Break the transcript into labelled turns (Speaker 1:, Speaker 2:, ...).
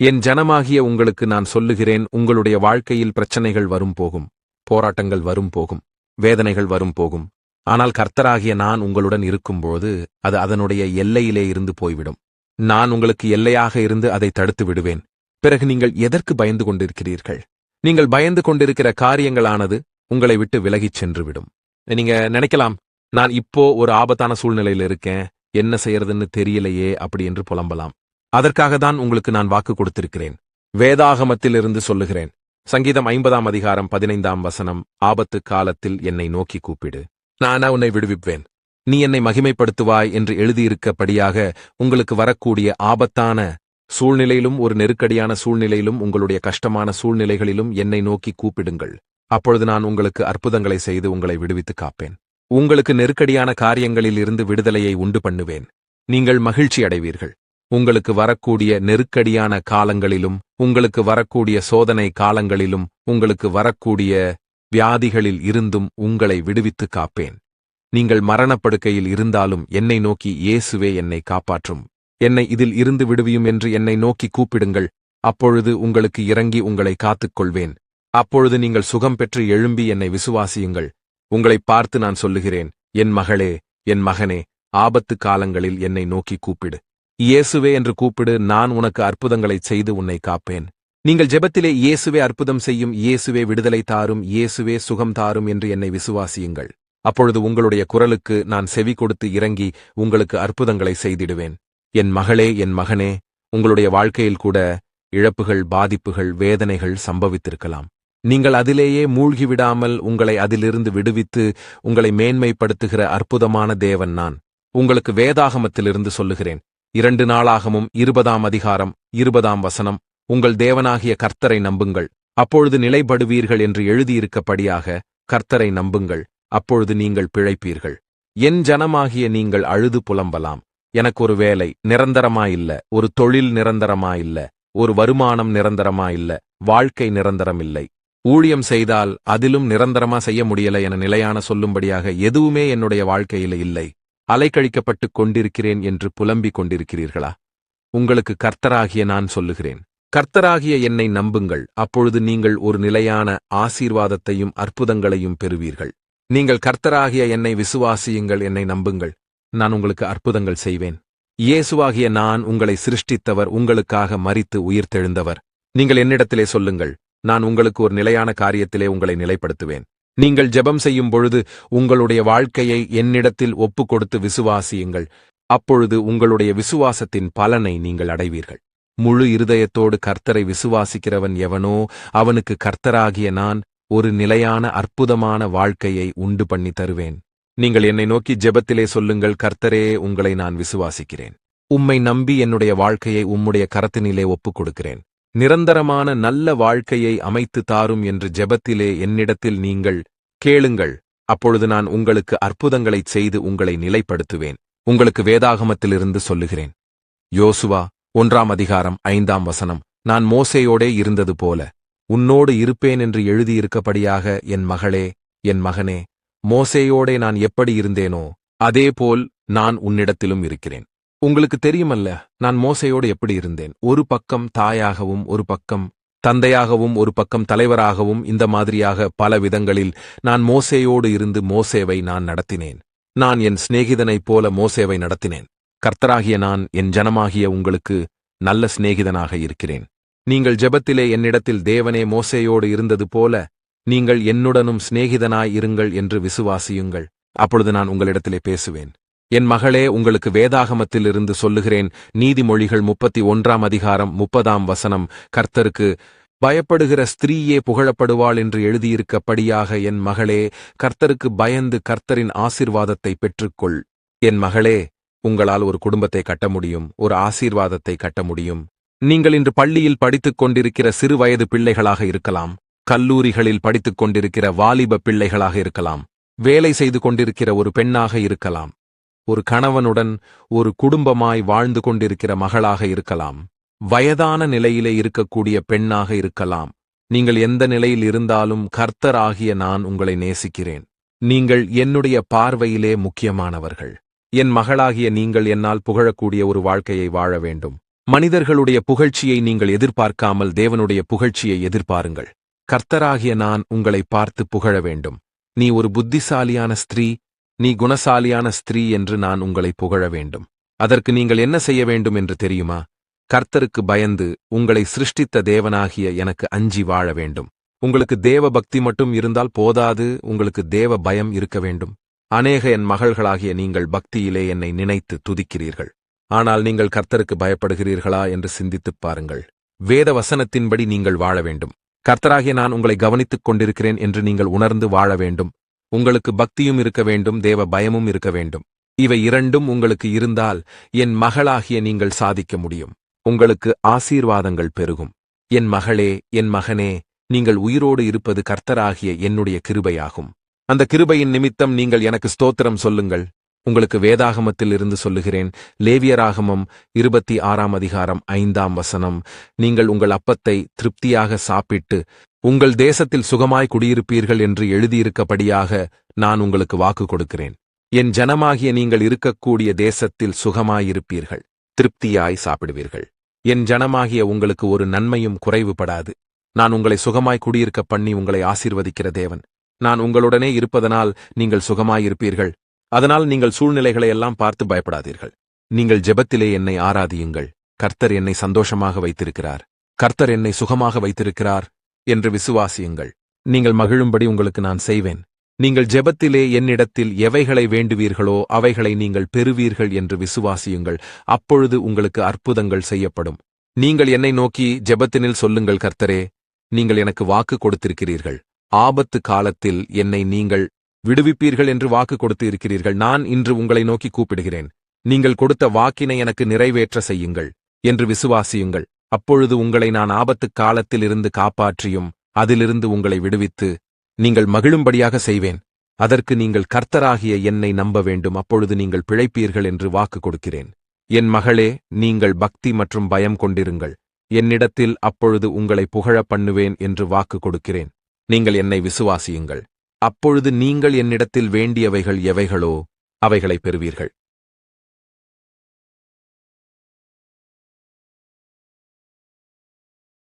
Speaker 1: என் ஜனமாகிய உங்களுக்கு நான் சொல்லுகிறேன் உங்களுடைய வாழ்க்கையில் பிரச்சனைகள் வரும் போகும் போராட்டங்கள் வரும் போகும் வேதனைகள் வரும் போகும். ஆனால் கர்த்தராகிய நான் உங்களுடன் இருக்கும்போது அது அதனுடைய எல்லையிலே இருந்து போய்விடும். நான் உங்களுக்கு எல்லையாக இருந்து அதை தடுத்து விடுவேன். பிறகு நீங்கள் எதற்கு பயந்து கொண்டிருக்கிறீர்கள்? நீங்கள் பயந்து கொண்டிருக்கிற காரியங்களானது உங்களை விட்டு விலகிச் சென்றுவிடும். நீங்க நினைக்கலாம் நான் இப்போ ஒரு ஆபத்தான சூழ்நிலையில இருக்கேன் என்ன செய்யறதுன்னு தெரியலையே அப்படி என்று புலம்பலாம். அதற்காக தான் உங்களுக்கு நான் வாக்கு கொடுத்திருக்கிறேன். வேதாகமத்திலிருந்து சொல்லுகிறேன். சங்கீதம் ஐம்பதாம் அதிகாரம் பதினைந்தாம் வசனம் ஆபத்து காலத்தில் என்னை நோக்கி கூப்பிடு. நானா உன்னை விடுவிப்பேன். நீ என்னை மகிமைப்படுத்துவாய் என்று எழுதியிருக்கபடியாக உங்களுக்கு வரக்கூடிய ஆபத்தான சூழ்நிலையிலும் ஒரு நெருக்கடியான சூழ்நிலையிலும் உங்களுடைய கஷ்டமான சூழ்நிலைகளிலும் என்னை நோக்கி கூப்பிடுங்கள். அப்பொழுது நான் உங்களுக்கு அற்புதங்களை செய்து உங்களை விடுவித்து காப்பேன். உங்களுக்கு நெருக்கடியான காரியங்களில் இருந்து விடுதலையை உண்டு பண்ணுவேன். நீங்கள் மகிழ்ச்சி அடைவீர்கள் உங்களுக்கு வரக்கூடிய நெருக்கடியான காலங்களிலும் உங்களுக்கு வரக்கூடிய சோதனை காலங்களிலும் உங்களுக்கு வரக்கூடிய வியாதிகளில் இருந்தும் உங்களை விடுவித்து காப்பேன். நீங்கள் மரணப்படுக்கையில் இருந்தாலும் என்னை நோக்கி இயேசுவே என்னை காப்பாற்றும். என்னை இதில் இருந்து விடுவியும் என்று என்னை நோக்கி கூப்பிடுங்கள். அப்பொழுது உங்களுக்கு இறங்கி உங்களை காத்துக்கொள்வேன். அப்பொழுது நீங்கள் சுகம் பெற்று எழும்பி என்னை விசுவாசியுங்கள். உங்களை பார்த்து நான் சொல்லுகிறேன் என் மகளே என் மகனே ஆபத்து காலங்களில் என்னை நோக்கி கூப்பிடு. இயேசுவே என்று கூப்பிடு நான் உனக்கு அற்புதங்களைச் செய்து உன்னை காப்பேன். நீங்கள் ஜெபத்திலே இயேசுவே அற்புதம் செய்யும் இயேசுவே விடுதலை தாரும் இயேசுவே சுகம் தாரும் என்று என்னை விசுவாசியுங்கள். அப்பொழுது உங்களுடைய குரலுக்கு நான் செவி கொடுத்து இறங்கி உங்களுக்கு அற்புதங்களை செய்திடுவேன். என் மகளே என் மகனே உங்களுடைய வாழ்க்கையில் கூட இழப்புகள் பாதிப்புகள் வேதனைகள் சம்பவித்திருக்கலாம். நீங்கள் அதிலேயே மூழ்கிவிடாமல் உங்களை அதிலிருந்து விடுவித்து உங்களை மேன்மைப்படுத்துகிற அற்புதமான தேவன் நான். உங்களுக்கு வேதாகமத்திலிருந்து சொல்லுகிறேன். இரண்டு நாளாகமும் இருபதாம் அதிகாரம் இருபதாம் வசனம் உங்கள் தேவனாகிய கர்த்தரை நம்புங்கள். அப்பொழுது நிலைப்படுவீர்கள் என்று எழுதியிருக்கப்படியாக கர்த்தரை நம்புங்கள். அப்பொழுது நீங்கள் பிழைப்பீர்கள். என் ஜனமாகிய நீங்கள் அழுது புலம்பலாம். எனக்கு ஒரு வேலை நிரந்தரமாயில்ல ஒரு தொழில் நிரந்தரமாயில்ல ஒரு வருமானம் நிரந்தரமாயில்ல வாழ்க்கை நிரந்தரமில்லை. ஊழியம் செய்தால் அதிலும் நிரந்தரமா செய்ய முடியல என நிலையான சொல்லும்படியாக எதுவுமே என்னுடைய வாழ்க்கையில இல்லை. அலைக்கழிக்கப்பட்டுக் கொண்டிருக்கிறேன் என்று புலம்பிக் கொண்டிருக்கிறீர்களா? உங்களுக்கு கர்த்தராகிய நான் சொல்லுகிறேன். கர்த்தராகிய என்னை நம்புங்கள். அப்பொழுது நீங்கள் ஒரு நிலையான ஆசீர்வாதத்தையும் அற்புதங்களையும் பெறுவீர்கள். நீங்கள் கர்த்தராகிய என்னை விசுவாசியுங்கள் என்னை நம்புங்கள். நான் உங்களுக்கு அற்புதங்கள் செய்வேன். இயேசுவாகிய நான் உங்களை சிருஷ்டித்தவர் உங்களுக்காக மரித்து உயிர்த்தெழுந்தவர். நீங்கள் என்னிடத்திலே சொல்லுங்கள். நான் உங்களுக்கு ஒரு நிலையான காரியத்திலே உங்களை நிலைப்படுத்துவேன். நீங்கள் ஜெபம் செய்யும் பொழுது உங்களுடைய வாழ்க்கையை என்னிடத்தில் ஒப்பு கொடுத்து விசுவாசியுங்கள். அப்பொழுது உங்களுடைய விசுவாசத்தின் பலனை நீங்கள் அடைவீர்கள். முழு இருதயத்தோடு கர்த்தரை விசுவாசிக்கிறவன் எவனோ அவனுக்கு கர்த்தராகிய நான் ஒரு நிலையான அற்புதமான வாழ்க்கையை உண்டு பண்ணி தருவேன். நீங்கள் என்னை நோக்கி ஜெபத்திலே சொல்லுங்கள் கர்த்தரே உங்களை நான் விசுவாசிக்கிறேன். உம்மை நம்பி என்னுடைய வாழ்க்கையை உம்முடைய கரத்தினிலே ஒப்புக் கொடுக்கிறேன் நிரந்தரமான நல்ல வாழ்க்கையை அமைத்து தாரும் என்று ஜெபத்திலே என்னிடத்தில் நீங்கள் கேளுங்கள். அப்பொழுது நான் உங்களுக்கு அற்புதங்களைச் செய்து உங்களை நிலைப்படுத்துவேன். உங்களுக்கு வேதாகமத்திலிருந்து சொல்லுகிறேன். யோசுவா ஒன்றாம் அதிகாரம் ஐந்தாம் வசனம். நான் மோசையோடே இருந்தது போல. உன்னோடு இருப்பேன் என்று எழுதியிருக்கபடியாக என் மகளே என் மகனே மோசேயோடே நான் எப்படி இருந்தேனோ அதேபோல் நான் உன்னிடத்திலும் இருக்கிறேன். உங்களுக்கு தெரியுமல்ல நான் மோசையோடு எப்படி இருந்தேன்? ஒரு பக்கம் தாயாகவும் ஒரு பக்கம் தந்தையாகவும் ஒரு பக்கம் தலைவராகவும் இந்த மாதிரியாக பல விதங்களில் நான் மோசேயோடு இருந்து மோசேவை நான் நடத்தினேன். நான் என் சிநேகிதனைப் போல மோசேவை நடத்தினேன். கர்த்தராகிய நான் என் ஜனமாகிய உங்களுக்கு நல்ல சிநேகிதனாக இருக்கிறேன். நீங்கள் ஜெபத்திலே என்னிடத்தில் தேவனே மோசேயோடு இருந்தது போல நீங்கள் என்னுடனும் சிநேகிதனாய் இருங்கள் என்று விசுவாசியுங்கள். அப்பொழுது நான் உங்களிடத்திலே பேசுவேன். என் மகளே உங்களுக்கு வேதாகமத்திலிருந்து சொல்லுகிறேன். நீதிமொழிகள் முப்பத்தி ஒன்றாம் அதிகாரம் முப்பதாம் வசனம். கர்த்தருக்கு பயப்படுகிற ஸ்திரீயே புகழப்படுவாள் என்று எழுதியிருக்கப்படியாக என் மகளே கர்த்தருக்கு பயந்து கர்த்தரின் ஆசீர்வாதத்தை பெற்றுக்கொள். என் மகளே உங்களால் ஒரு குடும்பத்தை கட்ட முடியும் ஒரு ஆசீர்வாதத்தை கட்ட முடியும். நீங்கள் இன்று பள்ளியில் படித்துக் கொண்டிருக்கிற சிறு வயது பிள்ளைகளாக இருக்கலாம். கல்லூரிகளில் படித்துக் கொண்டிருக்கிற வாலிப பிள்ளைகளாக இருக்கலாம். வேலை செய்து கொண்டிருக்கிற ஒரு பெண்ணாக இருக்கலாம். ஒரு கணவனுடன் ஒரு குடும்பமாய் வாழ்ந்து கொண்டிருக்கிற மகளாக இருக்கலாம். வயதான நிலையிலே இருக்கக்கூடிய பெண்ணாக இருக்கலாம். நீங்கள் எந்த நிலையில் இருந்தாலும் கர்த்தர் ஆகிய நான் உங்களை நேசிக்கிறேன். நீங்கள் என்னுடைய பார்வையிலே முக்கியமானவர்கள். என் மகளாகிய நீங்கள் என்னால் புகழக்கூடிய ஒரு வாழ்க்கையை வாழ வேண்டும். மனிதர்களுடைய புகழ்ச்சியை நீங்கள் எதிர்பார்க்காமல் தேவனுடைய புகழ்ச்சியை எதிர்பாருங்கள். கர்த்தராகிய நான் உங்களை பார்த்து புகழ வேண்டும். நீ ஒரு புத்திசாலியான ஸ்திரீ நீ குணசாலியான ஸ்திரீ என்று நான் உங்களை புகழ வேண்டும். அதற்கு நீங்கள் என்ன செய்ய வேண்டும் என்று தெரியுமா? கர்த்தருக்கு பயந்து உங்களை சிருஷ்டித்த தேவனாகிய எனக்கு அஞ்சி வாழ வேண்டும். உங்களுக்கு தேவ பக்தி மட்டும் இருந்தால் போதாது உங்களுக்கு தேவ பயம் இருக்க வேண்டும். அநேக என் மகள்களாகிய நீங்கள் பக்தியிலே என்னை நினைத்து துதிக்கிறீர்கள். ஆனால் நீங்கள் கர்த்தருக்கு பயப்படுகிறீர்களா என்று சிந்தித்துப் பாருங்கள். வேத வசனத்தின்படி நீங்கள் வாழ வேண்டும். கர்த்தராகிய நான் உங்களை கவனித்துக் கொண்டிருக்கிறேன் என்று நீங்கள் உணர்ந்து வாழ வேண்டும். உங்களுக்கு பக்தியும் இருக்க வேண்டும் தேவ பயமும் இருக்க வேண்டும். இவை இரண்டும் உங்களுக்கு இருந்தால் என் மகளாகிய நீங்கள் சாதிக்க முடியும். உங்களுக்கு ஆசீர்வாதங்கள் பெருகும். என் மகளே என் மகனே நீங்கள் உயிரோடு இருப்பது கர்த்தராகிய என்னுடைய கிருபையாகும். அந்த கிருபையின் நிமித்தம் நீங்கள் எனக்கு ஸ்தோத்திரம் சொல்லுங்கள். உங்களுக்கு வேதாகமத்தில் இருந்து சொல்லுகிறேன். லேவியராகமம் இருபத்தி ஆறாம் அதிகாரம் ஐந்தாம் வசனம். நீங்கள் உங்கள் அப்பத்தை திருப்தியாக சாப்பிட்டு உங்கள் தேசத்தில் சுகமாய் குடியிருப்பீர்கள் என்று எழுதியிருக்கபடியாக நான் உங்களுக்கு வாக்கு கொடுக்கிறேன். என் ஜனமாகிய நீங்கள் இருக்கக்கூடிய தேசத்தில் சுகமாயிருப்பீர்கள். திருப்தியாய் சாப்பிடுவீர்கள். என் ஜனமாகிய உங்களுக்கு ஒரு நன்மையும் குறைவுபடாது. நான் உங்களை சுகமாய் குடியிருக்க பண்ணி உங்களை ஆசீர்வதிக்கிற தேவன். நான் உங்களுடனே இருப்பதனால் நீங்கள் சுகமாயிருப்பீர்கள். அதனால் நீங்கள் சூழ்நிலைகளை எல்லாம் பார்த்து பயப்படாதீர்கள். நீங்கள் ஜெபத்திலே என்னை ஆராதியுங்கள். கர்த்தர் என்னை சந்தோஷமாக வைத்திருக்கிறார். கர்த்தர் என்னை சுகமாக வைத்திருக்கிறார். என்று விசுவாசியுங்கள். நீங்கள் மகிழும்படி உங்களுக்கு நான் செய்வேன். நீங்கள் ஜெபத்திலே என்னிடத்தில் எவைகளை வேண்டுவீர்களோ அவைகளை நீங்கள் பெறுவீர்கள் என்று விசுவாசியுங்கள். அப்பொழுது உங்களுக்கு அற்புதங்கள் செய்யப்படும். நீங்கள் என்னை நோக்கி ஜெபத்தினில் சொல்லுங்கள் கர்த்தரே நீங்கள் எனக்கு வாக்கு கொடுத்திருக்கிறீர்கள். ஆபத்து காலத்தில் என்னை நீங்கள் விடுவிப்பீர்கள் என்று வாக்கு கொடுத்து இருக்கிறீர்கள் நான் இன்று உங்களை நோக்கி கூப்பிடுகிறேன். நீங்கள் கொடுத்த வாக்கினை எனக்கு நிறைவேற்ற செய்யுங்கள் என்று விசுவாசியுங்கள். அப்பொழுது உங்களை நான் ஆபத்துக் காலத்தில் இருந்து காப்பாற்றியும் அதிலிருந்து உங்களை விடுவித்து நீங்கள் மகிழும்படியாக செய்வேன். அதற்கு நீங்கள் கர்த்தராகிய என்னை நம்ப வேண்டும். அப்பொழுது நீங்கள் பிழைப்பீர்கள் என்று வாக்கு கொடுக்கிறேன். என் மகளே நீங்கள் பக்தி மற்றும் பயம் கொண்டிருங்கள். என்னிடத்தில் அப்பொழுது உங்களை புகழப் பண்ணுவேன் என்று வாக்கு கொடுக்கிறேன். நீங்கள் என்னை விசுவாசியுங்கள். அப்பொழுது நீங்கள் என்னிடத்தில் வேண்டியவைகள் எவைகளோ அவைகளைப் பெறுவீர்கள்.